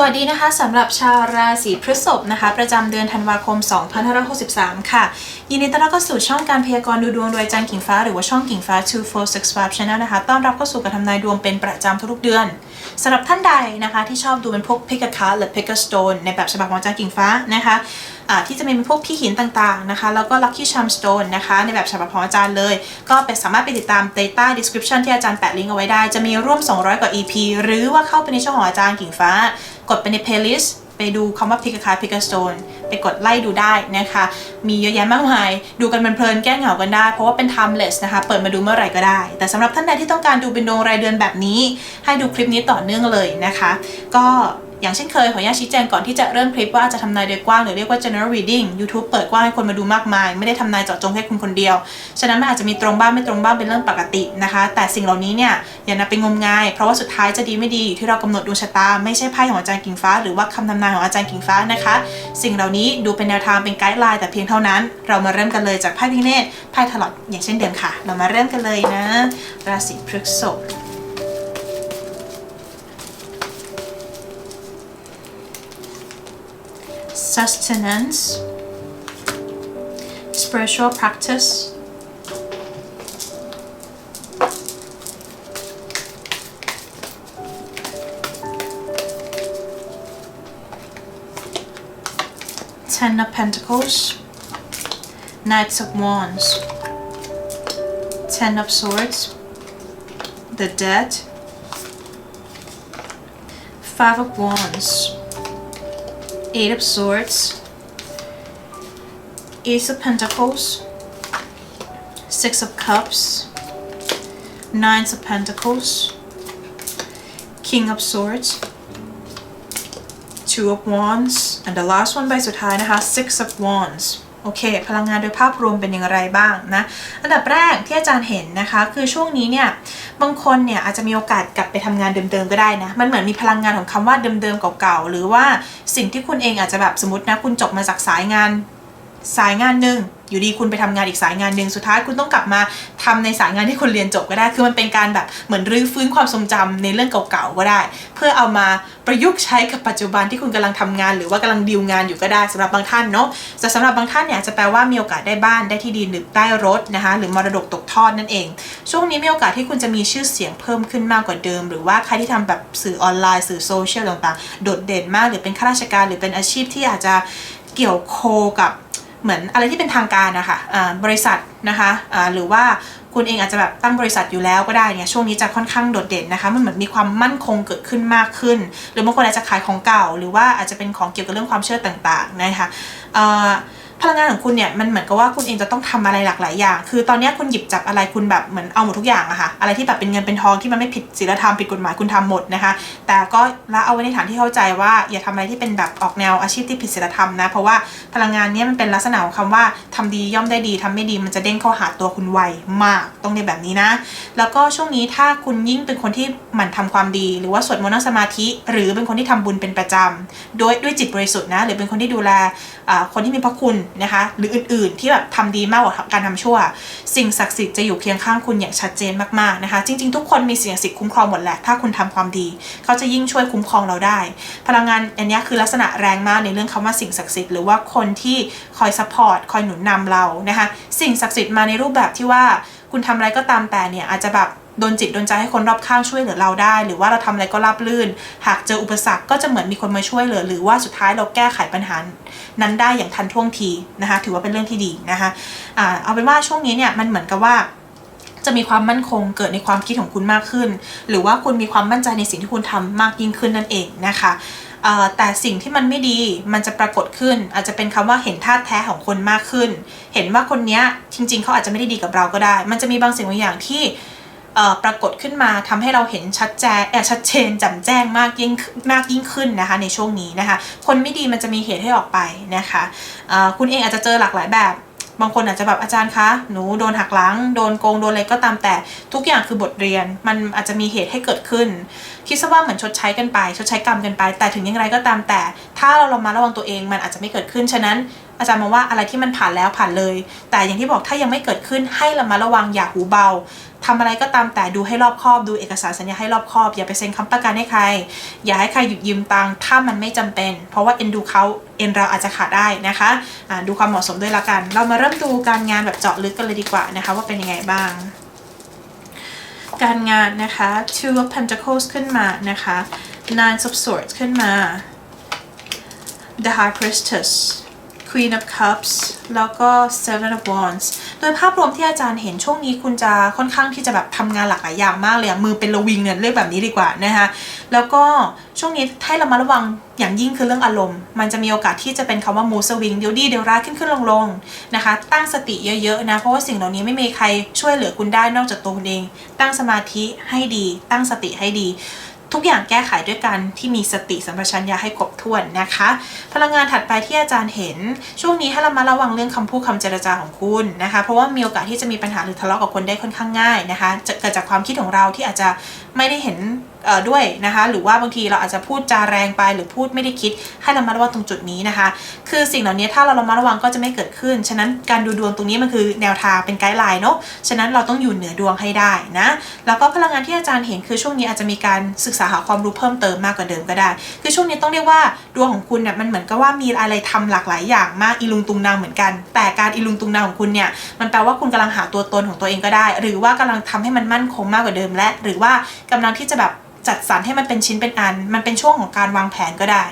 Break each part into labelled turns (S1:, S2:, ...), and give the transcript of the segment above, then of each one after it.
S1: สวัสดีนะคะสำหรับชาวราศีพฤษภนะคะ ประจำเดือนธันวาคม 2563 ค่ะ ยินดีต้อนรับเข้าสู่ช่องการพยากรณ์ดูดวงโดยอาจันกิ่งฟ้าหรือว่าช่องกิ่งฟ้า 2465 Channel นะคะ ต้อนรับเข้าสู่การทำนายดวงเป็นประจำทุกๆเดือนสำหรับท่านใดนะคะที่ชอบดูเป็นพวก pick a card หรือ pick a stone ในแบบฉบับของอาจารย์กิ่งฟ้านะคะที่จะมีเป็นพวกพี่หินต่างๆนะคะ แล้วก็ lucky charm stone นะคะ ในแบบฉบับของอาจารย์เลย ก็ไปสามารถไปติดตาม data description ที่อาจารย์แปะลิงก์เอาไว้ได้ จะมีร่วม 200 กว่า EP หรือว่าเข้าไปในช่องของอาจารย์กิ่งฟ้า กดไปใน playlist ไปดูคำว่าพิกาคาพิกาโซนไปกดไล่ดูได้นะคะ มีเยอะแยะมากมาย ดูกันเพลินแก้เหงากันได้ เพราะว่าเป็น timeless นะคะ เปิดมาดูเมื่อไหร่ก็ได้ แต่สำหรับท่านใดที่ต้องการดูเป็นดวงรายเดือนแบบนี้ ให้ดูคลิปนี้ต่อเนื่องเลยนะคะ ก็ อย่างเช่นเคยขออนุญาตชี้แจงก่อนที่จะเริ่มคลิปว่าจะทำนายโดยกว้างหรือเรียกว่า general reading YouTube เปิดกว้างให้คนมาดูมากมาย ไม่ได้ทำนายเจาะจงแค่คุณคนเดียว ฉะนั้นมันอาจจะมีตรงบ้างไม่ตรงบ้างเป็นเรื่องปกตินะคะ แต่สิ่งเหล่านี้เนี่ยอย่านำไปงมงาย เพราะว่าสุดท้ายจะดีไม่ดีอยู่ที่เรากำหนดดวงชะตา ไม่ใช่ไพ่ของอาจารย์กิ่งฟ้า หรือว่าคำทำนายของอาจารย์กิ่งฟ้านะคะ สิ่งเหล่านี้ดูเป็นแนวทางเป็นไกด์ไลน์แต่เพียงเท่านั้น เรามาเริ่มกันเลยจากไพ่พิเนตไพ่ถลอดอย่างเช่นเดิมค่ะ เรามาเริ่มกันเลยนะ ราศีพฤษภ sustenance, spiritual practice, Ten of Pentacles, Knights of Wands, Ten of Swords, the Dead, Five of Wands, Eight of Swords, Ace of Pentacles, Six of Cups, Nine of Pentacles, King of Swords, Two of Wands, and the last one ใบสุดท้ายนะคะ Six of Wands โ อเค พลังงานโดยภาพรวมเป็นอย่างไรบ้างนะอันดับแรกที่อาจารย์เห็นนะคะ คือช่วงนี้เนี่ยบางคนเนี่ยอาจจะมีโอกาสกลับไปทำงานเดิมๆก็ได้นะมันเหมือนมีพลังงานของคำว่าเดิมๆเก่าๆหรือว่าสิ่งที่คุณเองอาจจะแบบสมมตินะคุณจบมาจากสายงาน สายงานหนึ่งอยู่ดีคุณไปทำงานอีกสายงานหนึ่งสุดท้ายคุณต้องกลับมาทำในสายงานที่คุณเรียนจบก็ได้ คือมันเป็นการแบบเหมือนรื้อฟื้นความทรงจำในเรื่องเก่าๆก็ได้ เพื่อเอามาประยุกต์ใช้กับปัจจุบันที่คุณกำลังทำงาน หรือว่ากำลังดีลงานอยู่ก็ได้สำหรับบางท่านเนาะแต่สำหรับบางท่านเนี่ยจะแปลว่ามีโอกาสได้บ้านได้ที่ดินหรือได้รถนะคะหรือมรดกตกทอดนั่นเอง ช่วงนี้มีโอกาสที่คุณจะมีชื่อเสียงเพิ่มขึ้นมากกว่าเดิม หรือว่าใครที่ทำแบบสื่อออนไลน์สื่อโซเชียลต่างๆ โดดเด่นมากหรือเป็นข้าราชการ หรือเป็นอาชีพที่อาจจะเกี่ยวโคกับ เหมือนอะไรที่เป็นทางการนะคะะบริษัทนะคะะหรือว่าคุณเองอาจจะแบบตั้งบริษัทอยู่แล้วก็ได้เนี่ยช่วงนี้จะค่อนข้างโดดเด่นนะคะ มันเหมือนมีความมั่นคงเกิดขึ้นมากขึ้น หรือบางคนอาจจะขายของเก่า หรือว่าอาจจะเป็นของเกี่ยวกับเรื่องความเชื่อต่างๆนะคะะ พลังงานของคุณเนี่ยมันเหมือนกับว่าคุณเองจะต้องทำอะไรหลากหลายอย่าง คือตอนนี้คุณหยิบจับอะไรคุณแบบเหมือนเอาหมดทุกอย่างอะค่ะอะไรที่แบบเป็นเงินเป็นทองที่มันไม่ผิดศีลธรรมผิดกฎหมายคุณทำหมดนะคะ แต่ก็ละเอาไว้ในฐานที่เข้าใจว่าอย่าทำอะไรที่เป็นแบบออกแนวอาชีพที่ผิดศีลธรรมนะเพราะว่าพลังงานนี้มันเป็นลักษณะของคำว่าทำดีย่อมได้ดีทำไม่ดีมันจะเด้งเข้าหาตัวคุณไวมากต้องในแบบนี้นะ แล้วก็ช่วงนี้ถ้าคุณยิ่งเป็นคนที่หมั่นทำความดี หรือว่าสวดมนต์สมาธิ หรือเป็นคนที่ทำบุญเป็นประจำโดยด้วยจิตบริสุทธิ์นะหรือเป็นคนที่ดูแลคนที่มีพระคุณนะคะ หรืออื่นๆ ที่แบบทำดีมากกว่าการทำชั่ว สิ่งศักดิ์สิทธิ์จะอยู่เคียงข้างคุณอย่างชัดเจนมากๆนะคะ จริง ๆ ทุกคนมีสิ่งศักดิ์สิทธิ์คุ้มครองหมดแหละถ้าคุณทำความดี เขาจะยิ่งช่วยคุ้มครองเราได้ พลังงานอันนี้คือลักษณะแรงมากในเรื่องคำว่าสิ่งศักดิ์สิทธิ์หรือว่าคนที่คอยซัพพอร์ตคอยหนุนนำเรานะคะ สิ่งศักดิ์สิทธิ์มาในรูปแบบที่ว่าคุณทำอะไรก็ตามแต่เนี่ยอาจจะแบบ โดนจิตโดนใจให้คนรอบข้างช่วยเหลือเราได้ หรือว่าเราทำอะไรก็ราบลื่น หากเจออุปสรรคก็จะเหมือนมีคนมาช่วยเหลือ หรือว่าสุดท้ายเราแก้ไขปัญหานั้นได้อย่างทันท่วงทีนะคะถือว่าเป็นเรื่องที่ดีนะคะอ่าเอาเป็นว่าช่วงนี้เนี่ยมันเหมือนกับว่าจะมีความมั่นคงเกิดในความคิดของคุณมากขึ้น หรือว่าคุณมีความมั่นใจในสิ่งที่คุณทำมากยิ่งขึ้นนั่นเองนะคะแต่สิ่งที่มันไม่ดีมันจะปรากฏขึ้น อาจจะเป็นคำว่าเห็นท่าแท้ของคนมากขึ้น เห็นว่าคนนี้จริง ๆเขาอาจจะไม่ได้ดีกับเราก็ได้ มันจะมีบางสิ่งบางอย่างที่ ปรากฏขึ้นมาทำให้เราเห็นชัดแจ้ชัดเจนจ่มแจ้งมากยิ่งมากยิ่งขึ้นนะคะในช่วงนี้นะคะ คนไม่ดีมันจะมีเหตุให้ออกไปนะคะคุณเองอาจจะเจอหลากหลายแบบบางคนอาจจะแบบอาจารย์คะหนูโดนหักหลัง โดนโกงโดนอะไรก็ตามแต่ทุกอย่างคือบทเรียน มันอาจจะมีเหตุให้เกิดขึ้น คิดซะว่าเหมือนชดใช้กันไป ชดใช้กรรมกันไป แต่ถึงอย่างไรก็ตามแต่ ถ้าเราเรามาระวังตัวเองมันอาจจะไม่เกิดขึ้นฉะนั้น อาจารย์มองว่าอะไรที่มันผ่านแล้วผ่านเลย แต่อย่างที่บอกถ้ายังไม่เกิดขึ้นให้เรามาระวังอย่าหูเบา ทำอะไรก็ตามแต่ดูให้รอบคอบดูเอกสารสัญญาให้รอบคอบ อย่าไปเซ็นค้ำประกันให้ใคร อย่าให้ใครหยุดยืมตังค์ถ้ามันไม่จำเป็น เพราะว่าเอ็นดูเขาเอ็นเราอาจจะขาดได้นะคะะดูความเหมาะสมด้วยละกัน เรามาเริ่มดูการงานแบบเจาะลึกกันเลยดีกว่านะคะว่าเป็นยังไงบ้าง การงานนะคะ two of pentacles ขึ้นมานะคะ nine of swords ขึ้นมา the high priestess queen of cups แล้วก็ seven of wands โดยภาพรวมที่อาจารย์เห็นช่วงนี้คุณจะค่อนข้างที่จะแบบทำงานหลากหลายอย่างมากเลยมือเป็นระวิงเนี่ยเรียกแบบนี้ดีกว่านะคะแล้วก็ช่วงนี้ให้เรามาระวังอย่างยิ่งคือเรื่องอารมณ์ มันจะมีโอกาสที่จะเป็นคำว่า mood swing เดี๋ยวดีเดี๋ยวร้ายขึ้นขึ้นลงลงๆนะคะ ตั้งสติเยอะๆนะ เพราะว่าสิ่งเหล่านี้ไม่มีใครช่วยเหลือคุณได้นอกจากตัวคุณเอง ตั้งสมาธิให้ดี ตั้งสติให้ดี ทุกอย่างแก้ไขด้วยการที่มีสติสัมปชัญญะให้ครบถ้วนนะคะ พลังงานถัดไปที่อาจารย์เห็น ช่วงนี้ให้เรามาระวังเรื่องคำพูดคำเจรจาของคุณนะคะ เพราะว่ามีโอกาสที่จะมีปัญหาหรือทะเลาะกับคนได้ค่อนข้างง่ายนะคะจะเกิดจากความคิดของเราที่อาจจะไม่ได้เห็นด้วยนะคะหรือว่าบางทีเราอาจจะพูดจาแรงไปหรือพูดไม่ได้คิดให้เรามาระวังตรงจุดนี้นะคะ คือสิ่งเหล่านี้ถ้าเราระมัดระวังก็จะไม่เกิดขึ้น ฉะนั้นการดูดวงตรงนี้มันคือแนวทางเป็นไกด์ไลน์เนาะฉะนั้นเราต้องอยู่เหนือดวงให้ได้นะแล้วก็พลังงานที่อาจารย์เห็นคือช่วงนี้อาจจะมีการศึกษาหาความรู้เพิ่มเติมมากกว่าเดิมก็ได้ คือช่วงนี้ต้องเรียกว่าดวงของคุณเนี่ยมันเหมือนกับว่ามีอะไรทำหลากหลายอย่างมากอีลุงตุงนางเหมือนกัน แต่การอีลุงตุงนางของคุณเนี่ยมันแปลว่าคุณกำลังหาตัวตนของตัวเองก็ได้ หรือว่ากำลังทำให้มันมั่นคงมากกว่าเดิมและ หรือว่ากำลังที่จะแบบ จัดสรรให้มันเป็นชิ้นเป็นอัน มันเป็นช่วงของการวางแผนก็ได้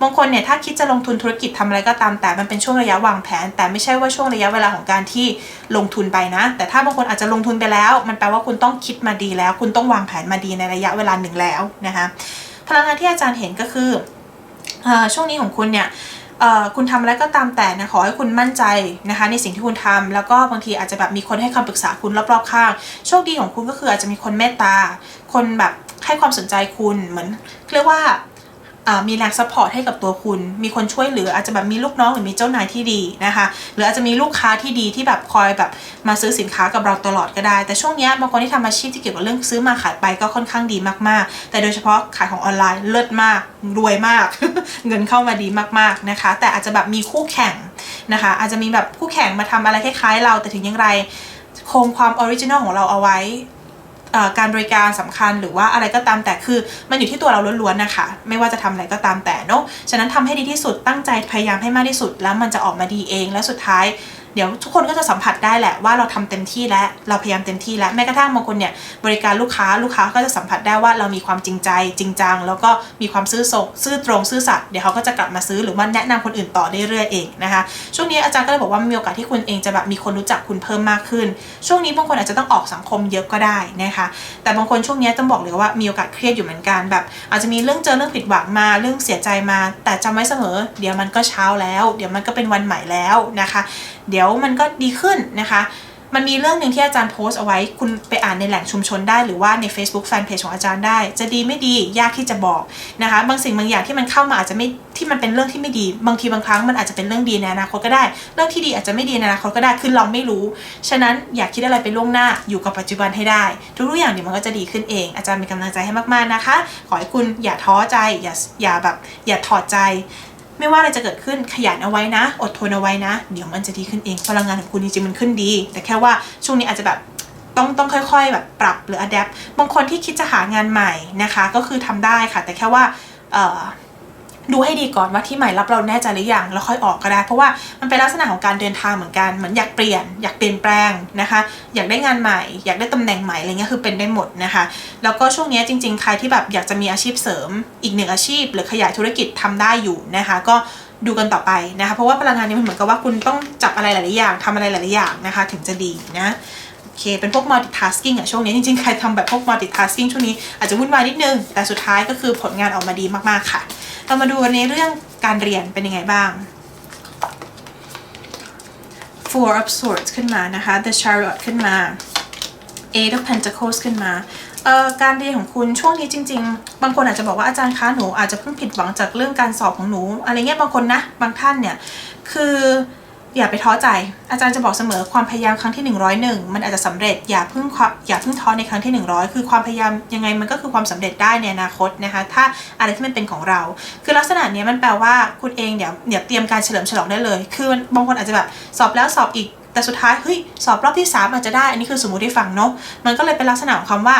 S1: บางคนเนี่ยถ้าคิดจะลงทุนธุรกิจทำอะไรก็ตามแต่มันเป็นช่วงระยะวางแผน แต่ไม่ใช่ว่าช่วงระยะเวลาของการที่ลงทุนไปนะ แต่ถ้าบางคนอาจจะลงทุนไปแล้ว มันแปลว่าคุณต้องคิดมาดีแล้ว คุณต้องวางแผนมาดีในระยะเวลาหนึ่งแล้วนะคะพลังงานที่อาจารย์เห็นก็คืออช่วงนี้ของคุณเนี่ยคุณทำอะไรก็ตามแต่นะขอให้คุณมั่นใจนะคะในสิ่งที่คุณทำแล้วก็บางทีอาจจะแบบมีคนให้คำปรึกษาคุณรอบๆข้าง โชคดีของคุณก็คืออาจจะมีคนเมตตา คนแบบ ให้ความสนใจคุณเหมือนเรียกว่ามีแรงซัพพอร์ตให้กับตัวคุณ มีคนช่วยเหลืออาจจะแบบมีลูกน้องหรือมีเจ้านายที่ดีนะคะ หรืออาจจะมีลูกค้าที่ดีที่แบบคอยแบบมาซื้อสินค้ากับเราตลอดก็ได้ แต่ช่วงเนี้ยบางคนที่ทำอาชีพที่เกี่ยวกับเรื่องซื้อมาขายไปก็ค่อนข้างดีมากๆ แต่โดยเฉพาะขายของออนไลน์เลิศมาก รวยมาก เงินเข้ามาดีมากๆนะคะ แต่อาจจะแบบมีคู่แข่งนะคะ อาจจะมีแบบคู่แข่งมาทำอะไรคล้ายๆเรา แต่ถึงอย่างไรคงความออริจินอลของเราเอาไว้ การบริการสำคัญหรือว่าอะไรก็ตามแต่คือมันอยู่ที่ตัวเราล้วนๆนะคะ ไม่ว่าจะทำอะไรก็ตามแต่เนาะฉะนั้นทำให้ดีที่สุดตั้งใจพยายามให้มากที่สุดแล้วมันจะออกมาดีเองแล้วสุดท้าย เดี๋ยวทุกคนก็จะสัมผัสได้แหละว่าเราทำเต็มที่แล้วเราพยายามเต็มที่แล้วแม้กระทั่งบางคนเนี่ยบริการลูกค้าลูกค้าก็จะสัมผัสได้ว่าเรามีความจริงใจจริงจังแล้วก็มีความซื่อสงซื่อตรงซื่อสัตย์เดี๋ยวเขาก็จะกลับมาซื้อหรือว่าแนะนำคนอื่นต่อได้เรื่อยๆเองนะคะช่วงนี้อาจารย์ก็เลยบอกว่ามีโอกาสที่คุณเองจะแบบมีคนรู้จักคุณเพิ่มมากขึ้น ช่วงนี้บางคนอาจจะต้องออกสังคมเยอะก็ได้นะคะแต่บางคนช่วงนี้ต้องบอกเลยว่ามีโอกาสเครียดอยู่เหมือนกันแบบ อาจจะมีเรื่องเจอเรื่องผิดหวังมาเรื่องเสียใจมา แต่จำไว้เสมอ เดี๋ยวมันก็เช้าแล้ว เดี๋ยวมันก็เป็นวันใหม่แล้วนะคะ เดี๋ยวมันก็ดีขึ้นนะคะมันมีเรื่องหนึ่งที่อาจารย์โพสต์เอาไว้ คุณไปอ่านในแหล่งชุมชนได้หรือว่าใน Facebook Fanpage ของอาจารย์ได้ จะดีไม่ดียากที่จะบอกนะคะ บางสิ่งบางอย่างที่มันเข้ามาอาจจะไม่ที่มันเป็นเรื่องที่ไม่ดี บางทีบางครั้งมันอาจจะเป็นเรื่องดีในอนาคตก็ได้ เรื่องที่ดีอาจจะไม่ดีในอนาคตก็ได้คือเราไม่รู้ ฉะนั้นอย่าคิดอะไรไปล่วงหน้าอยู่กับปัจจุบันให้ได้ทุกๆอย่างเดี๋ยวมันก็จะดีขึ้นเอง อาจารย์มีกำลังใจให้มากๆนะคะ ขอให้คุณอย่าท้อใจอย่าอย่าแบบอย่าถอดใจ ไม่ว่าอะไรจะเกิดขึ้นขยันเอาไว้นะ อดทนเอาไว้นะ เดี๋ยวมันจะดีขึ้นเองพลังงานของคุณจริงๆมันขึ้นดี แต่แค่ว่าช่วงนี้อาจจะแบบต้องต้องค่อย ๆ แบบปรับหรืออัดแอปบางคนที่คิดจะหางานใหม่นะคะ ก็คือทำได้ค่ะ แต่แค่ว่าเอ่อ ดูให้ดีก่อนว่าที่ใหม่รับเราแน่ใจหรือยังแล้วค่อยออกก็ได้ เพราะว่ามันเป็นลักษณะของการเดินทางเหมือนกันเหมือนอยากเปลี่ยน อยากเปลี่ยนแปลงนะคะ อยากได้งานใหม่ อยากได้ตำแหน่งใหม่อะไรเงี้ยคือเป็นได้หมดนะคะ แล้วก็ช่วงนี้จริง ๆ ใครที่แบบอยากจะมีอาชีพเสริมอีกหนึ่งอาชีพ หรือขยายธุรกิจทำได้อยู่นะคะ ก็ดูกันต่อไปนะคะ เพราะว่าพลังงานนี้มันเหมือนกับว่าคุณต้องจับอะไรหลายๆอย่างทำอะไรหลายๆอย่างนะคะ ถึงจะดีนะ อเคเป็นพวก multitasking อะช่วงนี้จริงๆ ใครทำแบบพวก multitasking ช่วงนี้อาจจะวุ่นวายนิดนึง แต่สุดท้ายก็คือผลงานออกมาดีมากๆค่ะ เรามาดูในเรื่องการเรียนเป็นยังไงบ้าง Four of Swords ขึ้นมานะคะ The Chariot ขึ้นมา Eight of Pentacles ขึ้นมาการเรียนของคุณช่วงนี้จริง ๆ บางคนอาจจะบอกว่าอาจารย์คะหนูอาจจะเพิ่งผิดหวังจากเรื่องการสอบของหนู อะไรเงี้ยบางคนนะบางท่านเนี่ยคือ อย่าไปท้อใจ อาจารย์จะบอกเสมอความพยายามครั้งที่ 101 มันอาจจะสำเร็จอย่าเพิ่งอย่าเพิ่งท้อในครั้งที่ 100 คือความพยายามยังไงมันก็คือความสำเร็จได้ในอนาคตนะคะถ้าอะไรที่มันเป็นของเรา คือลักษณะนี้มันแปลว่าคุณเองเดี๋ยวเดี๋ยวเตรียมการเฉลิมฉลองได้เลย คือบางคนอาจจะแบบสอบแล้วสอบอีกแต่สุดท้ายเฮ้ยสอบรอบที่ 3 อาจจะได้ อันนี้คือสมมติให้ฟังเนาะมันก็เลยเป็นลักษณะของคำว่า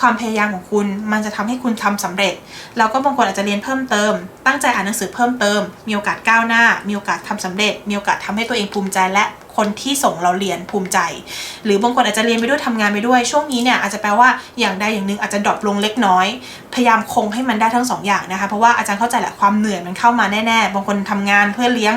S1: ความพยายามของคุณมันจะทำให้คุณทำสำเร็จ แล้วก็บางคนอาจจะเรียนเพิ่มเติม ตั้งใจอ่านหนังสือเพิ่มเติม มีโอกาสก้าวหน้า มีโอกาสทำสำเร็จ มีโอกาสทำให้ตัวเองภูมิใจและคนที่ส่งเราเรียนภูมิใจ หรือบางคนอาจจะเรียนไปด้วยทำงานไปด้วย ช่วงนี้เนี่ยอาจจะแปลว่าอย่างใดอย่างหนึ่งอาจจะดรอปลงเล็กน้อย พยายามคงให้มันได้ทั้งสองอย่างนะคะ เพราะว่าอาจารย์เข้าใจแหละความเหนื่อยมันเข้ามาแน่ๆ บางคนทำงานเพื่อเลี้ยง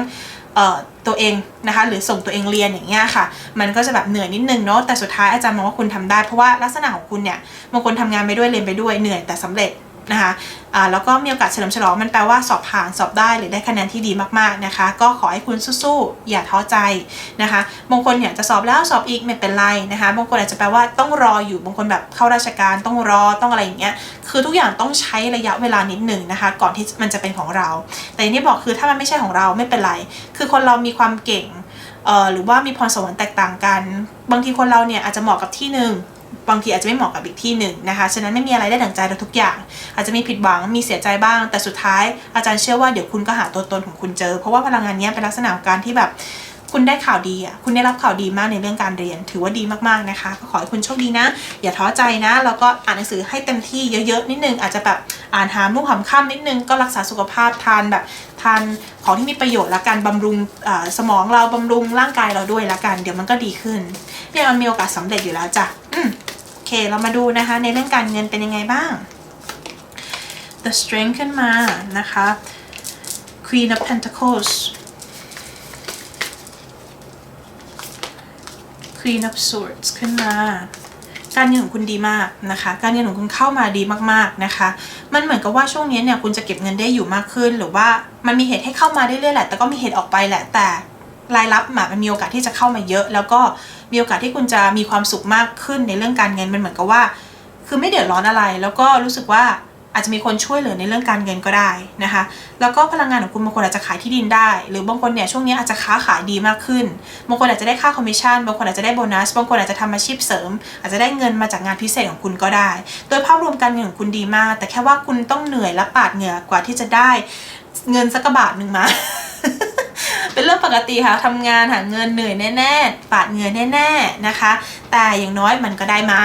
S1: ตัวเองนะคะหรือส่งตัวเองเรียนอย่างเงี้ยค่ะ มันก็จะแบบเหนื่อยนิดนึงเนาะแต่สุดท้ายอาจารย์มองว่าคุณทำได้ เพราะว่าลักษณะของคุณเนี่ยบางคนทำงานไปด้วยเรียนไปด้วยเหนื่อยแต่สำเร็จ นะคะแล้วก็มีโอกาสเฉลิมฉลองมันแปลว่าสอบผ่านสอบได้หรือได้คะแนนที่ดีมากๆนะคะ ก็ขอให้คุณสู้ๆอย่าท้อใจนะคะบางคนเนี่ยจะสอบแล้วสอบอีกไม่เป็นไรนะคะบางคนอาจจะแปลว่าต้องรออยู่บางคนแบบเข้าราชการต้องรอต้องอะไรอย่างเงี้ยคือทุกอย่างต้องใช้ระยะเวลานิดหนึ่งนะคะก่อนที่มันจะเป็นของเรา แต่อย่างที่บอกคือถ้ามันไม่ใช่ของเราไม่เป็นไร คือคนเรามีความเก่งหรือว่ามีพรสวรรค์แตกต่างกัน บางทีคนเราเนี่ยอาจจะเหมาะกับที่หนึ่ง บางทีอาจจะไม่เหมาะกับอีกที่หนึ่งนะคะ ฉะนั้นไม่มีอะไรได้ดั่งใจเราทุกอย่าง อาจจะมีผิดหวัง มีเสียใจบ้าง แต่สุดท้ายอาจารย์เชื่อว่าเดี๋ยวคุณก็หาตัวตนของคุณเจอ เพราะว่าพลังงานนี้เป็นลักษณะของการที่แบบ คุณได้ข่าวดีอะคุณได้รับข่าวดีมากในเรื่องการเรียน ถือว่าดีมากๆนะคะก็ขอให้คุณโชคดีนะ อย่าท้อใจนะ แล้วก็อ่านหนังสือให้เต็มที่เยอะๆนิดนึงอาจจะแบบอ่านหามุ่งหามค่ำนิดนึงก็รักษาสุขภาพทานแบบทานของที่มีประโยชน์ละกันบำรุงสมองเราบำรุงร่างกายเราด้วยละกัน เดี๋ยวมันก็ดีขึ้นเนี่ยมันมีโอกาสสำเร็จอยู่แล้วจ้ะอืมโอเคเรามาดูนะคะ ในเรื่องการเงินเป็นยังไงบ้าง The Strength ขึ้นมานะคะ Queen of Pentacles Queen of Swords ขึ้นมา การเงินของคุณดีมากนะคะ การเงินของคุณเข้ามาดีมากๆนะคะ มันเหมือนกับว่าช่วงนี้เนี่ยคุณจะเก็บเงินได้อยู่มากขึ้น หรือว่ามันมีเหตุให้เข้ามาเรื่อยๆแหละ แต่ก็มีเหตุออกไปแหละ แต่รายรับมันมีโอกาสที่จะเข้ามาเยอะ แล้วก็มีโอกาสที่คุณจะมีความสุขมากขึ้นในเรื่องการเงิน มันเหมือนกับว่า คือไม่เดือดร้อนอะไร แล้วก็รู้สึกว่า อาจจะมีคนช่วยเหลือในเรื่องการเงินก็ได้นะคะ แล้วก็พลังงานของคุณบางคนอาจจะขายที่ดินได้ หรือบางคนเนี่ยช่วงนี้อาจจะค้าขายดีมากขึ้น บางคนอาจจะได้ค่าคอมมิชชั่น บางคนอาจจะได้โบนัส บางคนอาจจะทำอาชีพเสริม อาจจะได้เงินมาจากงานพิเศษของคุณก็ได้ โดยภาพรวมการเงินของคุณดีมาก แต่แค่ว่าคุณต้องเหนื่อยและปาดเหงื่อกว่าที่จะได้เงินสักกระบาทหนึ่งมา เป็นเรื่องปกติค่ะทำงานหาเงินเหนื่อยแน่ๆปาดเหงื่อแน่ๆนะคะ แต่อย่างน้อยมันก็ได้มา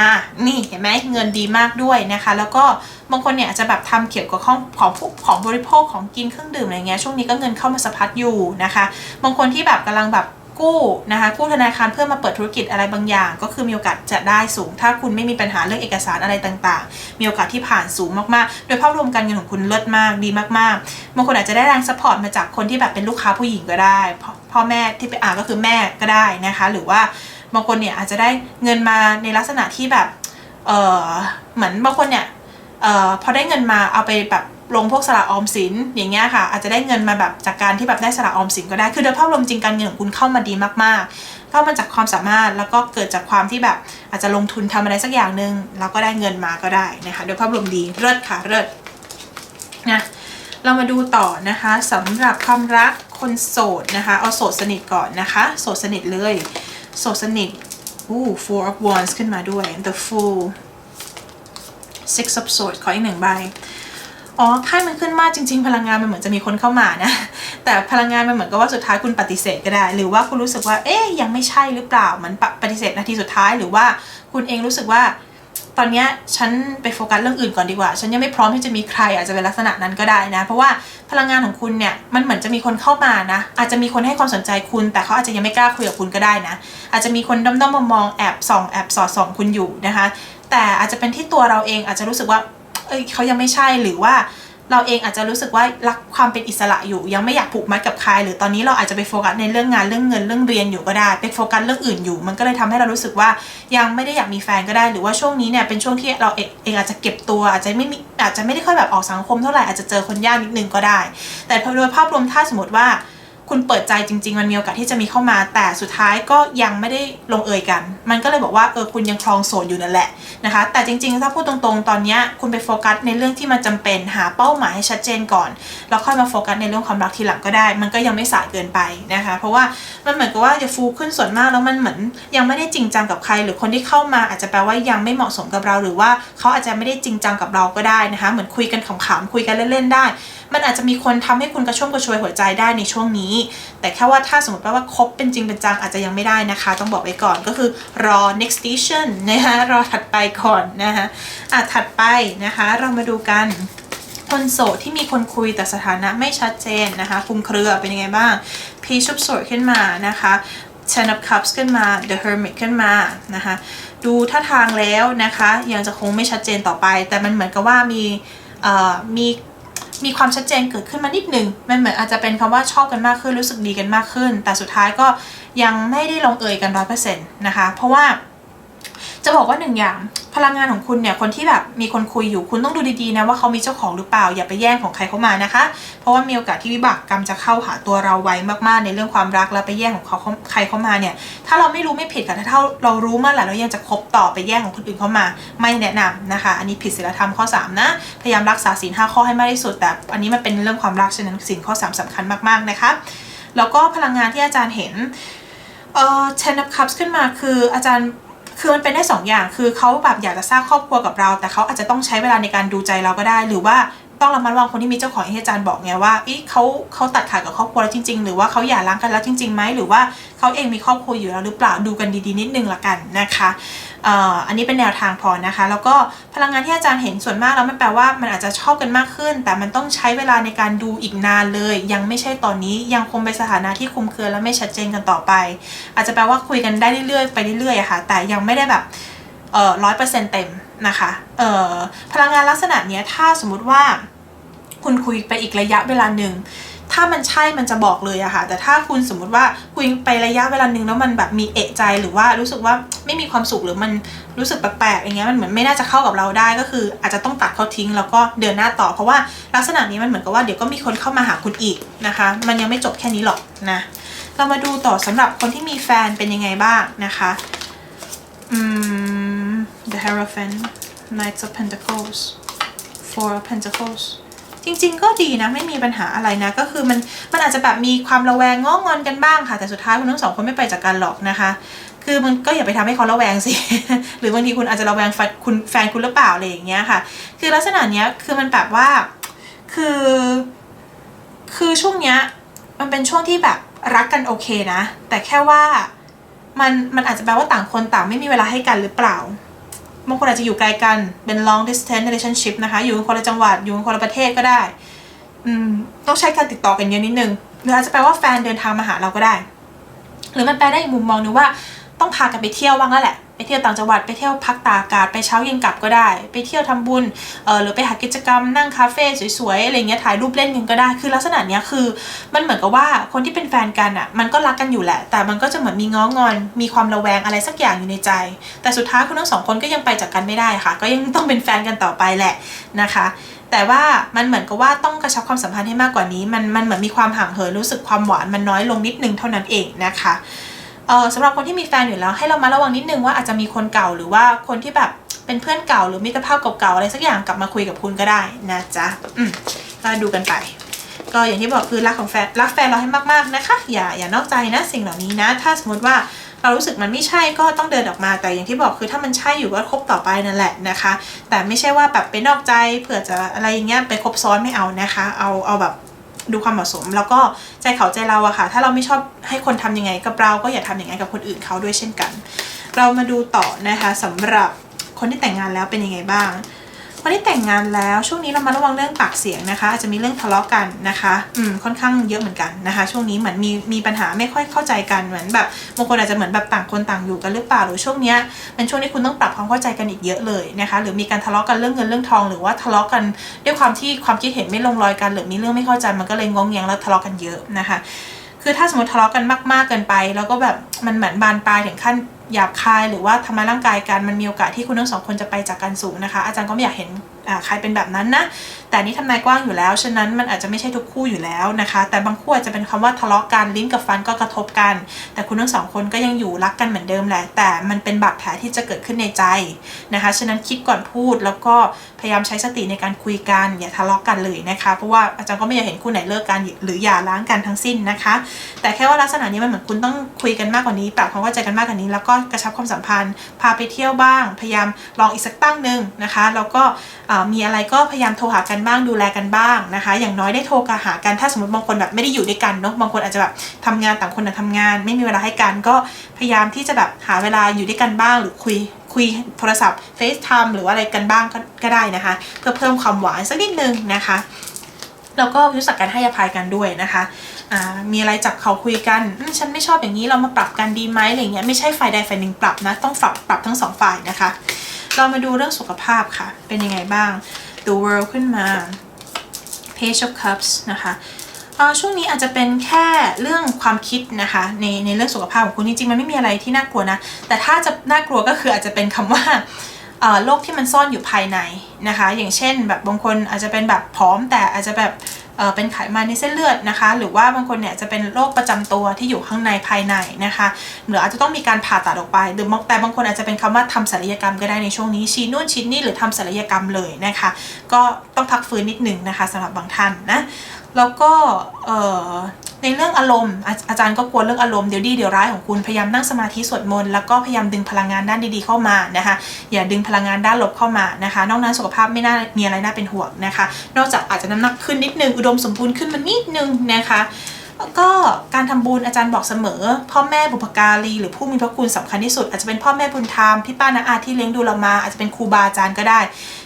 S1: นี่เห็นไหมเงินดีมากด้วยนะคะ แล้วก็บางคนเนี่ยอาจจะแบบทำเกี่ยวกับของของพวกของบริโภคของกินเครื่องดื่มอะไรเงี้ยช่วงนี้ก็เงินเข้ามาสะพัดอยู่นะคะ บางคนที่แบบกำลังแบบ กู้นะคะกู้ธนาคารเพื่อมาเปิดธุรกิจอะไรบางอย่าง ก็คือมีโอกาสจะได้สูง ถ้าคุณไม่มีปัญหาเรื่องเอกสารอะไรต่างๆ มีโอกาสที่ผ่านสูงมากๆ โดยภาพรวมการเงินของคุณเลิศมากดีมากๆบางคนอาจจะได้แรงสปอร์ตมาจากคนที่แบบเป็นลูกค้าผู้หญิงก็ได้ พ่อพ่อแม่ที่ไปอ่านก็คือแม่ก็ได้นะคะ หรือว่าบางคนเนี่ยอาจจะได้เงินมาในลักษณะที่แบบเออเหมือนบางคนเนี่ยเออพอได้เงินมาเอาไปแบบ ลงพวกสละออมสินอย่างเงี้ยค่ะ อาจจะได้เงินมาแบบจากการที่แบบได้สละออมสินก็ได้คือโดยภาพรวมจริงการเงินของคุณเข้ามาดีมากๆเข้ามาจากความสามารถแล้วก็เกิดจากความที่แบบอาจจะลงทุนทำอะไรสักอย่างหนึ่งแล้วก็ได้เงินมาก็ได้นะคะโดยภาพรวมดีเลิศค่ะเลิศนะเรามาดูต่อนะคะสำหรับความรักคนโสดนะคะเอาโสดสนิทก่อนนะคะโสดสนิทเลยโสดสนิทอู้ four of wands ขึ้นมาด้วย the fool six of swords ขออีกหนึ่งใบ อ๋อไพ่มันขึ้นมากจริง ๆ พลังงานมันเหมือนจะมีคนเข้ามานะ แต่พลังงานมันเหมือนกับว่าสุดท้ายคุณปฏิเสธก็ได้ หรือว่าคุณรู้สึกว่า เอ๊ยยังไม่ใช่หรือเปล่ามือนปปฏิเสธนาทีสุดท้ายหรือว่าคุณเองรู้สึกว่า ตอนนี้ฉันไปโฟกัสเรื่องอื่นก่อนดีกว่า ฉันยังไม่พร้อมที่จะมีใครอาจจะเป็นลักษณะนั้นก็ได้นะ เพราะว่าพลังงานของคุณเนี่ยมันเหมือนจะมีคนเข้ามานะ อาจจะมีคนให้ความสนใจคุณ แต่เขาอาจจะยังไม่กล้าคุยกับคุณก็ได้นะ อาจจะมีคนด้อมๆมองๆแอบส่องแอบสอดส่องคุณอยู่นะคะ แต่อาจจะเป็นที่ตัวเราเองอาจจะรู้สึกว่า เอ้ยเขายังไม่ใช่หรือว่าเราเองอาจจะรู้สึกว่ารักความเป็นอิสระอยู่ ยังไม่อยากผูกมัดกับใคร หรือตอนนี้เราอาจจะไปโฟกัสในเรื่องงานเรื่องเงินเรื่องเรียนอยู่ก็ได้ไปโฟกัสเรื่องอื่นอยู่ มันก็เลยทำให้เรารู้สึกว่ายังไม่ได้อยากมีแฟนก็ได้ หรือว่าช่วงนี้เนี่ยเป็นช่วงที่เราเองเองอาจจะเก็บตัว อาจจะไม่มีอาจจะไม่ได้ค่อยแบบออกสังคมเท่าไหร่อาจจะเจอคนยากนิดนึงก็ได้ แต่โดยภาพรวมถ้าสมมติว่า คุณเปิดใจจริง ๆ มันมีโอกาสที่จะมีเข้ามา แต่สุดท้ายก็ยังไม่ได้ลงเอยกัน มันก็เลยบอกว่าเออคุณยังครองโสดอยู่นั่นแหละนะคะ แต่จริง ๆ ถ้าพูดตรงๆ ตอนนี้คุณไปโฟกัสในเรื่องที่มันจำเป็นหาเป้าหมายให้ชัดเจนก่อน แล้วค่อยมาโฟกัสในเรื่องความรักทีหลังก็ได้ มันก็ยังไม่สายเกินไปนะคะ เพราะว่ามันเหมือนกับว่าจะฟูขึ้นส่วนมากแล้วมันเหมือนยังไม่ได้จริงจังกับใคร หรือคนที่เข้ามาอาจจะแปลว่ายังไม่เหมาะสมกับเราหรือว่าเขาอาจจะไม่ได้จริงจังกับเราก็ได้นะคะ เหมือนคุยกันขำๆคุยกันเล่นๆได้ มันอาจจะมีคนทำให้คุณกระชุ่มกระชวยหัวใจได้ในช่วงนี้ แต่แค่ว่าถ้าสมมติว่าคบเป็นจริงเป็นจังอาจจะยังไม่ได้นะคะ ต้องบอกไว้ก่อนก็คือรอ next station นะคะรอถัดไปก่อนนะคะอะถัดไปนะคะ เรามาดูกันคนโสดที่มีคนคุยแต่สถานะไม่ชัดเจนนะคะคุมเครือเป็นยังไงบ้าง Page of Swords ขึ้นมานะคะ Ten of Cups ขึ้นมา The Hermit ขึ้นมานะคะดูท่าทางแล้วนะคะ ยังจะคงไม่ชัดเจนต่อไป แต่มันเหมือนกับว่ามีเอ่อมี มีความชัดเจนเกิดขึ้นมานิดหนึ่งมันเหมือนอาจจะเป็นคำว่าชอบกันมากขึ้นรู้สึกดีกันมากขึ้น แต่สุดท้ายก็ยังไม่ได้ลงเอยกันร้อยเปอร์เซ็นต์นะคะ เพราะว่า จะบอกว่าหนึ่งอย่าง พลังงานของคุณเนี่ยคนที่แบบมีคนคุยอยู่คุณต้องดูดีๆนะว่าเขามีเจ้าของหรือเปล่าอย่าไปแย่งของใครเข้ามานะคะ เพราะว่ามีโอกาสที่วิบากกรรมจะเข้าหาตัวเราไวมากๆ ในเรื่องความรักแล้วไปแย่งของเขาใครเข้ามาเนี่ย ถ้าเราไม่รู้ไม่ผิดค่ะถ้าเรารู้มื่อไหร่เรายังจะคบต่อไปแย่งของคนอื่นเข้ามา ไม่แนะนำนะคะ อันนี้ผิดศีลธรรมข้อ3นะพยายามรักษาศีลห้าข้อให้มากที่สุดแต่อันนี้มันเป็นเรื่องความรักฉะนั้นศีลข้อ 3สำคัญมากๆนะคะแล้วก็พลังงานที่อาจารย์เห็นเอ่อ ten of cups ขึ้นมาคืออาจารย์ คือมันเป็นได้สองอย่างคือเขาแบบอยากจะสร้างครอบครัวกับเรา แต่เขาอาจจะต้องใช้เวลาในการดูใจเราก็ได้ หรือว่า ต้องระมัดระวังคนที่มีเจ้าของอางที่อาจารย์บอกไงว่าอีเขาเขาตัดขาดกับครอบครัวแล้วจริง ๆ หรือว่าเขาหย่าร้างกันแล้วจริงๆไหมหรือว่าเขาเองมีครอบครัวอยู่แล้วหรือเปล่าดูกันดีๆนิดนึงละกันนะคะอันนี้เป็นแนวทางพอนะคะ แล้วก็พลังงานที่อาจารย์เห็นส่วนมากแล้วมันแปลว่ามันอาจจะชอบกันมากขึ้น แต่มันต้องใช้เวลาในการดูอีกนานเลย ยังไม่ใช่ตอนนี้ยังคงเป็นสถานะที่คุมเครือและไม่ชัดเจนกันต่อไป อาจจะแปลว่าคุยกันได้เรื่อยๆไปเรื่อยๆค่ะแต่ยังไม่ได้แบบร้อยเปอร์เซ็นต์เต็ม นะคะเอ่อพลังงานลักษณะเนี้ยถ้าสมมุติว่าคุณคุยไปอีกระยะเวลาหนึ่งถ้ามันใช่มันจะบอกเลยอะค่ะ แต่ถ้าคุณสมมุติว่าคุยไประยะเวลาหนึ่งแล้วมันแบบมีเอะใจหรือว่ารู้สึกว่าไม่มีความสุขหรือมันรู้สึกแปลกๆอย่างเงี้ยมันเหมือนไม่น่าจะเข้ากับเราได้ก็คือ อาจจะต้องตัดเขาทิ้งแล้วก็เดินหน้าต่อ เพราะว่าลักษณะนี้มันเหมือนกับว่าเดี๋ยวก็มีคนเข้ามาหาคุณอีกนะคะ มันยังไม่จบแค่นี้หรอกนะเรามาดูต่อสำหรับคนที่มีแฟนเป็นยังไงบ้างนะคะ อืม The Hierophant Knights of Pentacles Four of Pentacles จริง ๆ ก็ดีนะ ไม่มีปัญหาอะไรนะ ก็คือมันมันอาจจะแบบมีความระแวงง้องอนกันบ้างค่ะ แต่สุดท้ายคุณทั้งสองคนไม่ไปจากกันหรอกนะคะ คือมันก็อย่าไปทำให้เขาระแวงสิ หรือบางทีคุณอาจจะระแวงแฟนคุณแฟนคุณหรือเปล่าอะไรอย่างเงี้ยค่ะ คือลักษณะเนี้ยคือมันแบบว่าคือ คือช่วงเนี้ยมันเป็นช่วงที่แบบรักกันโอเคนะ แต่แค่ว่ามันมันอาจจะแปลว่าต่างคนต่างไม่มีเวลาให้กันหรือเปล่า บางคนอาจจะอยู่ไกลกันเป็น long distance relationship นะคะ อยู่คนละจังหวัดอยู่คนละประเทศก็ได้อืมต้องใช้การติดต่อกันเยอะนิดนึงหรืออาจจะแปลว่าแฟนเดินทางมาหาเราก็ได้ หรือมันแปลได้อีกมุมมองนึงว่าต้องพากันไปเที่ยวบ้างแล้วแหละไปเที่ยวต่างจังหวัดไปเที่ยวพักตากอากาศไปเช้าเย็นกลับก็ได้ ไปเที่ยวทำบุญเออหรือไปหากิจกรรมนั่งคาเฟ่สวยๆอะไรเงี้ยถ่ายรูปเล่นกันก็ได้ คือลักษณะเนี้ยคือมันเหมือนกับว่าคนที่เป็นแฟนกันอะมันก็รักกันอยู่แหละ แต่มันก็จะเหมือนมีง้องอน มีความระแวงอะไรสักอย่างอยู่ในใจ แต่สุดท้ายคุณทั้งสองคนก็ยังไปจากกันไม่ได้ค่ะ ก็ยังต้องเป็นแฟนกันต่อไปแหละนะคะแต่ว่ามันเหมือนกับว่าต้องกระชับความสัมพันธ์ให้มากกว่านี้ มันมันเหมือนมีความห่างเหินรู้สึกความหวานมันน้อยลงนิดนึงเท่านั้นเองนะคะ สำหรับคนที่มีแฟนอยู่แล้ว ให้เรามาระวังนิดนึงว่าอาจจะมีคนเก่าหรือว่าคนที่แบบเป็นเพื่อนเก่าหรือมิตรภาพเก่าๆอะไรสักอย่างกลับมาคุยกับคุณก็ได้นะจ๊ะอืมก็ดูกันไป ก็อย่างที่บอกคือรักของแฟนรักแฟนเราให้มากๆนะคะ อย่าอย่านอกใจนะสิ่งเหล่านี้นะ ถ้าสมมติว่าเรารู้สึกมันไม่ใช่ก็ต้องเดินออกมาแต่อย่างที่บอกคือถ้ามันใช่อยู่ก็คบต่อไปนั่นแหละนะคะ แต่ไม่ใช่ว่าแบบไปนอกใจเผื่อจะอะไรอย่างเงี้ยไปคบซ้อนไม่เอานะคะ เอาเอาแบบ ดูความเหมาะสม แล้วก็ใจเขาใจเราอะค่ะ ถ้าเราไม่ชอบให้คนทำยังไงกับเราก็อย่าทำอย่างไงกับคนอื่นเขาด้วยเช่นกัน เรามาดูต่อนะคะสำหรับคนที่แต่งงานแล้วเป็นยังไงบ้าง คนที่แต่งงานแล้วช่วงนี้เรามาระวังเรื่องปากเสียงนะคะ อาจจะมีเรื่องทะเลาะกันนะคะอืมค่อนข้างเยอะเหมือนกันนะคะ ช่วงนี้เหมือนมีมีปัญหาไม่ค่อยเข้าใจกันเหมือนแบบบางคนอาจจะเหมือนแบบต่างคนต่างอยู่กันหรือเปล่าหรือช่วงนี้เป็นช่วงที่คุณต้องปรับความเข้าใจกันอีกเยอะเลยนะคะ หรือมีการทะเลาะกันเรื่องเงินเรื่องทอง หรือว่าทะเลาะกันด้วยความที่ความคิดเห็นไม่ลงรอยกันหรือมีเรื่องไม่เข้าใจมันก็เลยงองแงงแล้วทะเลาะกันเยอะนะคะ คือถ้าสมมติทะเลาะกันมากๆเกินไป แล้วก็แบบมันเหมือนบานปลายถึงขั้นหยาบคายหรือว่าทำร้ายร่างกายกันมันมีโอกาสที่คุณทั้งสองคนจะไปจากกันสูงนะคะ อาจารย์ก็ไม่อยากเห็นใครเป็นแบบนั้นนะ แต่นี่ทำนายกว้างอยู่แล้ว ฉะนั้นมันอาจจะไม่ใช่ทุกคู่อยู่แล้วนะคะ แต่บางคู่อาจจะเป็นคำว่าทะเลาะกันลิ้นกับฟันก็กระทบกัน แต่คุณทั้งสองคนก็ยังอยู่รักกันเหมือนเดิมแหละ แต่มันเป็นบาดแผลที่จะเกิดขึ้นในใจนะคะ ฉะนั้นคิดก่อนพูดแล้วก็พยายามใช้สติในการคุยกันอย่าทะเลาะกันเลยนะคะ เพราะว่าอาจารย์ก็ไม่อยากเห็นคู่ไหนเลิกกันหรือหย่าร้างกันทั้งสิ้นนะคะ แต่แค่ว่าลักษณะนี้มันเหมือนคุณต้องคุยกันมากกว่านี้ปรับความเข้าใจกันมากกว่านี้ แล้วก็กระชับความสัมพันธ์ พาไปเที่ยวบ้าง พยายามลองอีกสักตั้งหนึ่งนะคะแล้วก็มีอะไรก็พยายามโทรหากันบ้างดูแลกันบ้างนะคะ อย่างน้อยได้โทรกหากันถ้าสมมติบางคนแบบไม่ได้อยู่ด้วยกันเนาะบางคนอาจจะแบบทำงานต่างคนต่างทำงาน ไม่มีเวลาให้กันก็พยายามที่จะแบบหาเวลาอยู่ด้วยกันบ้าง หรือคุยคุยโทรศัพท์ FaceTime หรือว่าอะไรกันบ้างก็ก็ได้นะคะ เพื่อเพิ่มความหวานสักนิดนึงนะคะแล้วก็รู้จักการให้อภัยกันด้วยนะคะมีอะไรจับเขาคุยกันฉันไม่ชอบอย่างนี้เรามาปรับกันดีไหมอะไรเงี้ยไม่ใช่ฝ่ายใดฝ่ายหนึ่งปรับนะ ต้องปรับปรับทั้งสองฝ่ายนะคะ เรามาดูเรื่องสุขภาพค่ะ เป็นยังไงบ้าง The World ขึ้นมา Page of Cups นะคะช่วงนี้อาจจะเป็นแค่เรื่องความคิดนะคะในในเรื่องสุขภาพของคุณจริงๆมันไม่มีอะไรที่น่ากลัวนะ แต่ถ้าจะน่ากลัวก็คืออาจจะเป็นคำว่า โรคที่มันซ่อนอยู่ภายในนะคะ อย่างเช่น แบบบางคนอาจจะเป็นแบบผอมแต่อาจจะแบบเป็นไขมันในเส้นเลือดนะคะ หรือว่าบางคนเนี่ยจะเป็นโรคประจำตัวที่อยู่ข้างในภายในนะคะหรืออาจจะต้องมีการผ่าตัดออกไปหรือบางแต่บางคนอาจจะเป็นคำว่าทำศัลยกรรมก็ได้ในช่วงนี้ชี้นู่นชี้นี่หรือทำศัลยกรรมเลยนะคะ ก็ต้องพักฟื้นนิดหนึ่งนะคะสำหรับบางท่านนะแล้วก็ ในเรื่องอารมณ์อาจารย์ก็กลัวเรื่องอารมณ์เดี๋ยวดีเดี๋ยวร้ายของคุณพยายามนั่งสมาธิสวดมนต์แล้วก็พยายามดึงพลังงานด้านดีๆเข้ามานะคะอย่าดึงพลังงานด้านลบเข้ามานะคะ นอกนั้นสุขภาพไม่น่ามีอะไรน่าเป็นห่วงนะคะ นอกจากอาจจะน้ำหนักขึ้นนิดนึงอุดมสมบูรณ์ขึ้นมานิดนึงนะคะ ก็การทำบุญอาจารย์บอกเสมอ พ่อแม่บุพการีหรือผู้มีพระคุณสำคัญที่สุด อาจจะเป็นพ่อแม่บุญธรรมพี่ป้านาอาที่เลี้ยงดูเรามาอาจจะเป็นครูบาอาจารย์ก็ได้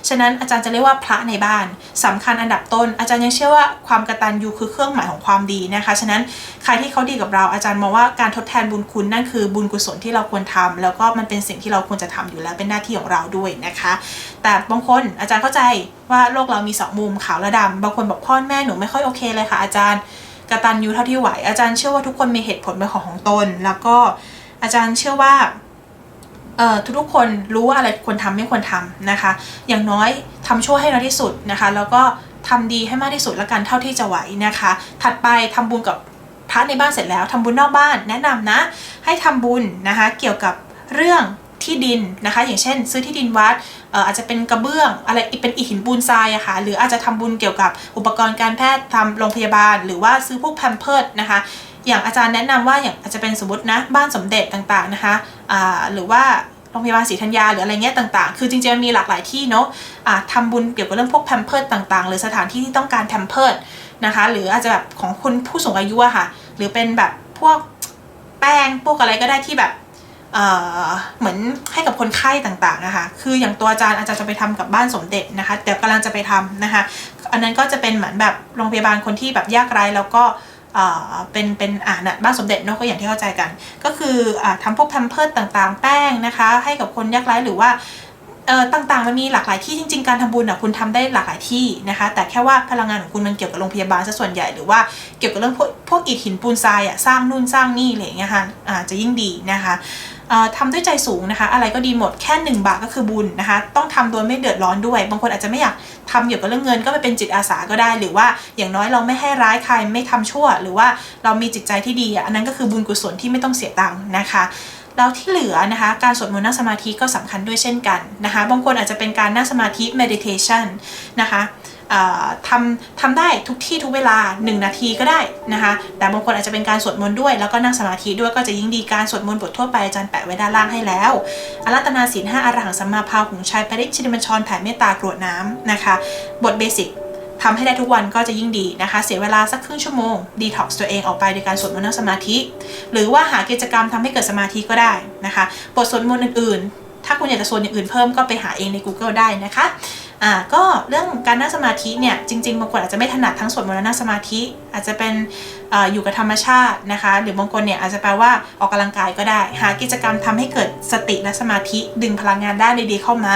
S1: ฉะนั้นอาจารย์จะเรียกว่าพระในบ้านสำคัญอันดับต้น อาจารย์ยังเชื่อว่าความกตัญญูคือเครื่องหมายของความดีนะคะ ฉะนั้นใครที่เขาดีกับเราอาจารย์มองว่าการทดแทนบุญคุณนั่นคือบุญกุศลที่เราควรทำแล้วก็มันเป็นสิ่งที่เราควรจะทำอยู่แล้วเป็นหน้าที่ของเราด้วยนะคะ แต่บางคนอาจารย์เข้าใจว่าโลกเรามีสองมุมขาวและดำบางคนบอกพ่อแม่หนูไม่ค่อยโอเคเลยค่ะอาจารย์ กระตัญญูเท่าที่ไหว อาจารย์เชื่อว่าทุกคนมีเหตุผลเป็นของของตน แล้วก็อาจารย์เชื่อว่าเอ่อทุกๆคนรู้ว่าอะไรควรทำไม่ควรทำนะคะ อย่างน้อยทำชั่วให้น้อยที่สุดนะคะ แล้วก็ทำดีให้มากที่สุดละกันเท่าที่จะไหวนะคะ ถัดไปทำบุญกับพระในบ้านเสร็จแล้วทำบุญนอกบ้านแนะนำนะ ให้ทำบุญนะคะ เกี่ยวกับเรื่อง ที่ดินนะคะ อย่างเช่น ซื้อที่ดินวัดอาจจะเป็นกระเบื้องอะไรเป็นอิฐหินปูนทรายอะค่ะหรืออาจจะทำบุญเกี่ยวกับอุปกรณ์การแพทย์ทำโรงพยาบาล หรือว่าซื้อพวกแพมเพิร์ดนะคะอย่างอาจารย์แนะนำว่าอย่างอาจจะเป็นสมมตินะบ้านสมเด็จต่างๆนะคะหรือว่าโรงพยาบาลศรีธัญญาหรืออะไรเงี้ยต่างๆ คือจริงๆมันมีหลากหลายที่เนาะอ่าทำบุญเกี่ยวกับเรื่องพวกแพมเพิร์ดต่างๆ หรือสถานที่ที่ต้องการแพมเพิร์ดนะคะ หรืออาจจะแบบของคนผู้สูงอายุอะค่ะ หรือเป็นแบบพวกแป้งพวกอะไรก็ได้ที่แบบ เหมือนให้กับคนไข้ต่างๆนะคะ คืออย่างตัวอาจารย์อาจารย์จะไปทำกับบ้านสมเด็จนะคะ เดี๋ยวกำลังจะไปทำนะคะ อันนั้นก็จะเป็นเหมือนแบบโรงพยาบาลคนที่แบบยากไร้แล้วก็เป็นเป็นอ่านะบ้านสมเด็จเนอะก็อย่างที่เข้าใจกัน ก็คืออ่าทำพวกแพมเพิร์ดต่างๆ แป้งนะคะ ให้กับคนยากไร้หรือว่าเอ่อต่างๆ มันมีหลากหลายที่จริง ๆ การทำบุญอะคุณทำได้หลากหลายที่นะคะ แต่แค่ว่าพลังงานของคุณมันเกี่ยวกับโรงพยาบาลซะส่วนใหญ่หรือว่าเกี่ยวกับเรื่องพวกพวกอิฐหินปูนทรายอะสร้างนู่นสร้างนี่อะไรอย่างเงี้ยค่ะอาจะยิ่งดีนะคะ ทำด้วยใจสูงนะคะ อะไรก็ดีหมดแค่ 1 บาทก็คือบุญนะคะ ต้องทำโดยไม่เดือดร้อนด้วย บางคนอาจจะไม่อยากทำเกี่ยวกับเรื่องเงินก็ไปเป็นจิตอาสาก็ได้ หรือว่าอย่างน้อยเราไม่ให้ร้ายใครไม่ทำชั่ว หรือว่าเรามีจิตใจที่ดีอันนั้นก็คือบุญกุศลที่ไม่ต้องเสียตังค์นะคะ แล้วที่เหลือนะคะ การสวดมนต์นั่งสมาธิก็สำคัญด้วยเช่นกันนะคะ บางคนอาจจะเป็นการนั่งสมาธิ meditation นะคะทำทำได้ทุกที่ทุกเวลา 1 นาทีก็ได้นะคะ แต่บางคนอาจจะเป็นการสวดมนต์ด้วย แล้วก็นั่งสมาธิด้วยก็จะยิ่งดีการสวดมนต์บททั่วไปอาจารย์แปะไว้ด้านล่างให้แล้วอารัตนาศีลห้าอรหังสัมมาพาหุงชัยปริชินบัญชรแผ่เมตตากรวดน้ำนะคะ บทเบสิก ทำให้ได้ทุกวันก็จะยิ่งดีนะคะ เสียเวลาสักครึ่งชั่วโมงดีท็อกซ์ตัวเองออกไปโดยการสวดมนต์นั่งสมาธิ หรือว่าหากิจกรรมทำให้เกิดสมาธิก็ได้นะคะ บทสวดมนต์อื่นๆ ถ้าคุณอยากจะสวดอย่างอื่นเพิ่มก็ไปหาเองใน Google ได้นะคะ อ่า ก็เรื่องการนั่งสมาธิเนี่ยจริงๆบางคนอาจจะไม่ถนัดทั้งสวดมนต์และนั่งสมาธิ อาจจะเป็น อยู่กับธรรมชาตินะคะ หรือบางคนเนี่ยอาจจะแปลว่าออกกำลังกายก็ได้ หากิจกรรมทำให้เกิดสติและสมาธิดึงพลังงานด้านดีๆเข้ามา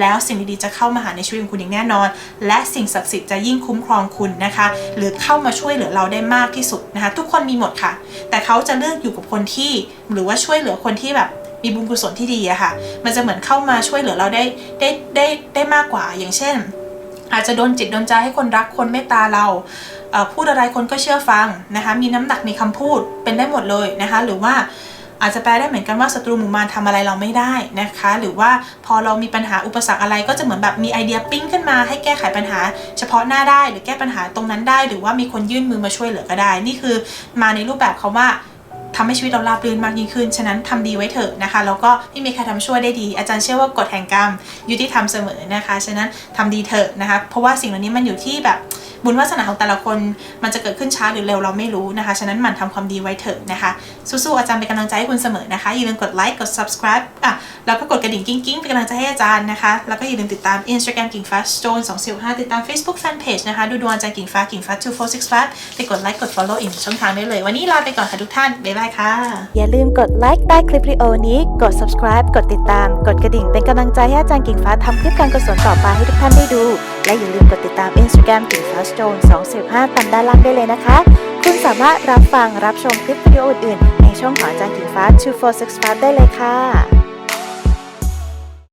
S1: แล้วสิ่งดีๆจะเข้ามาหาในชีวิตของคุณอย่างแน่นอน และสิ่งศักดิ์สิทธิ์จะยิ่งคุ้มครองคุณนะคะ หรือเข้ามาช่วยเหลือเราได้มากที่สุดนะคะ ทุกคนมีหมดค่ะ แต่เขาจะเลือกอยู่กับคนที่ หรือว่าช่วยเหลือคนที่แบบมีบุญกุศลที่ดีอะค่ะ มันจะเหมือนเข้ามาช่วยเหลือเราได้ได้ได้ได้มากกว่าอย่างเช่น อาจจะโดนจิตโดนใจให้คนรักคนเมตตาเรา พูดอะไรคนก็เชื่อฟังนะคะมีน้ำหนักในคำพูดเป็นได้หมดเลยนะคะหรือว่าอาจจะแปลได้เหมือนกันว่าศัตรูหมู่มารทำอะไรเราไม่ได้นะคะ หรือว่าพอเรามีปัญหาอุปสรรคอะไรก็จะเหมือนแบบมีไอเดียปิ้งขึ้นมาให้แก้ไขปัญหา เฉพาะหน้าได้หรือแก้ปัญหาตรงนั้นได้ หรือว่ามีคนยื่นมือมาช่วยเหลือก็ได้ นี่คือมาในรูปแบบคาว่าทำให้ชีวิตเราราบรื่นมากยิ่งขึ้น ฉะนั้นทำดีไว้เถอะนะคะ แล้วก็ไม่มีใครทำชั่วได้ดี อาจารย์เชื่อว่ากฎแห่งกรรมยุติธรรมเสมอนะคะ ฉะนั้นทำดีเถอะนะคะ เพราะว่าสิ่งเหล่านี้มันอยู่ที่แบบ บุญวาสนาของแต่ละคนมันจะเกิดขึ้นช้าหรือเร็วเราไม่รู้นะคะ ฉะนั้นหมั่นทำความดีไว้เถอะนะคะ สู้ๆอาจารย์เป็นกำลังใจให้คุณเสมอนะคะ อย่าลืมกดไลค์กด subscribe อะแล้วก็กดกระดิ่งกิ้งๆเป็นกำลังใจให้อาจารย์นะคะ แล้วก็อย่าลืมติดตาม Instagram กิ่งฟ้า stone 245ติดตาม Facebook Fanpage นะคะ ดูดวงอาจารย์กิ่งฟ้ากิ่งฟ้า2465ไปกดไลค์กด follow อีกช่องทางได้เลย วันนี้ลาไปก่อนค่ะทุกท่านบ๊ายบายค่ะ
S2: อย่าลืมกดไลค์ใต้คลิปวิดีโอนี้ กด subscribe กดติดตาม กดกระดิ่งเป็นกำลังใจให้อาจารย์กิ่งฟ้าทำคลิปการกุศลต่อไปให้ทุกท่านได้ดู และอย่าลืมกดติดตาม Instagram กิ่งฟ้า stone 245ตามด้านล่างได้เลยนะคะ คุณสามารถรับฟังรับชมคลิปวิดีโออื่นๆ ในช่องของอาจารย์กิ่งฟ้า 2465ได้เลยค่ะ